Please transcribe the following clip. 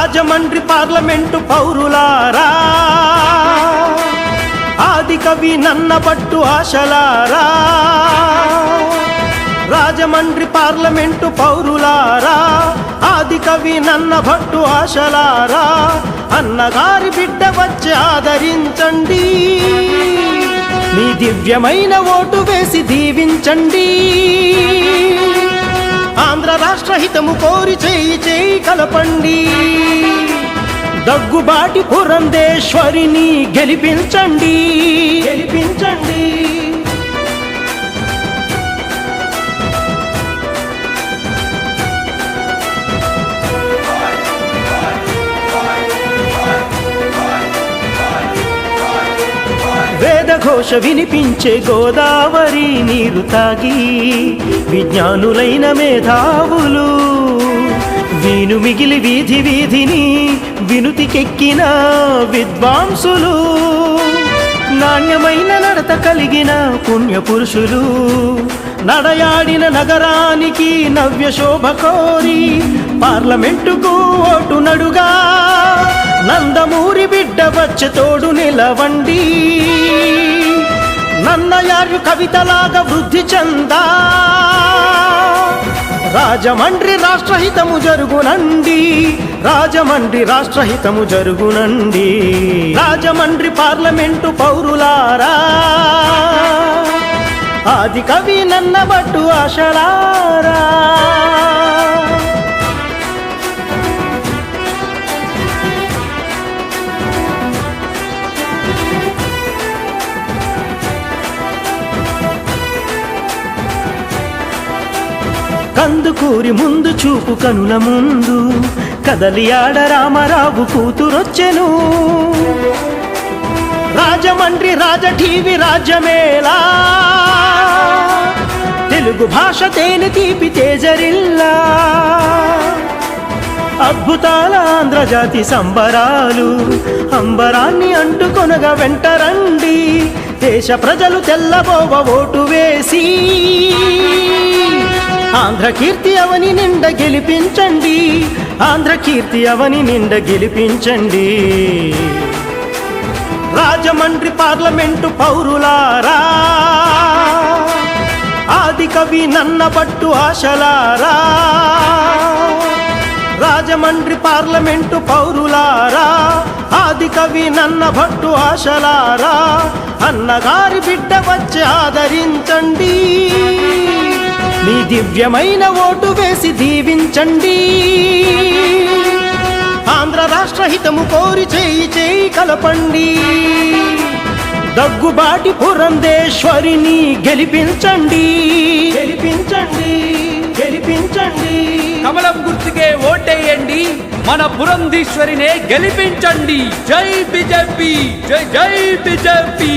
Rajahmundry parliament పౌరులారా. ఆది కవి నన్న పట్టు ఆశలారా. రాజమండ్రి పార్లమెంటు పౌరులారా. ఆది కవి నన్న భట్టు ఆశలారా. అన్నగారి బిడ్డ వచ్చి ఆదరించండి. మీ దివ్యమైన ఓటు వేసి దీవించండి. హితము కోరి చేయి చేయి కలపండి. దగ్గుబాటి పురంధేశ్వరిని గెలిపించండి. గెలిపించండి. ఘోష వినిపించే గోదావరి నీరు తాగి విజ్ఞానులైన మేధావులు వీను మిగిలి వీధి వీధిని వినుతికెక్కిన విద్వాంసులు నాణ్యమైన నడత కలిగిన పుణ్యపురుషులు నడయాడిన నగరానికి నవ్య శోభ కోరి పార్లమెంటుకు ఓటు నడుగా నందమూరి బిడ్డ వచ్చి తోడు నిలవండి. నన్నయారు కవితలాగా వృద్ధి చెందా. రాజమండ్రి రాష్ట్రహితము జరుగునండి. రాజమండ్రి రాష్ట్రహితము జరుగునండి. రాజమండ్రి పార్లమెంటు పౌరులారా. ఆది కవి నన్నబట్టు ఆశలారా. కందుకూరి ముందు చూపు కనుల ముందు కదలియాడ రామరావు కూతురొచ్చెను. రాజమండ్రి రాజ టీవీ రాజ్యమేలా? తెలుగు భాష తేనె తీపి తేజరిల్లా? అద్భుతాల ఆంధ్రజాతి సంబరాలు అంబరాన్ని అంటుకొనగా వెంటరండి. దేశ ప్రజలు తెల్లబోవ ఓటు వేసి ఆంధ్ర కీర్తి అవని నిండ గెలిపించండి. ఆంధ్ర కీర్తి అవని నిండ గెలిపించండి. రాజమండ్రి పార్లమెంటు పౌరులారా ఆది కవి నన్న పట్టు ఆశలారా రాజమండ్రి పార్లమెంటు పౌరులారా ఆది కవి నన్న భట్టు ఆశలారా అన్నగారి బిడ్డ వచ్చి ఆదరించండి. మీ దివ్యమైన ఓటు వేసి దీవించండి. ఆంధ్ర రాష్ట్ర హితము కోరి చేయి చేయి కలపండి. దగ్గుబాటి పురంధేశ్వరిని గెలిపించండి. గెలిపించండి గెలిపించండి. కమలం గుర్తుకే ఓటేయండి మన పురంధీశ్వరినే గెలిపించండి. జై బిజెపి జై జై బిజెపి.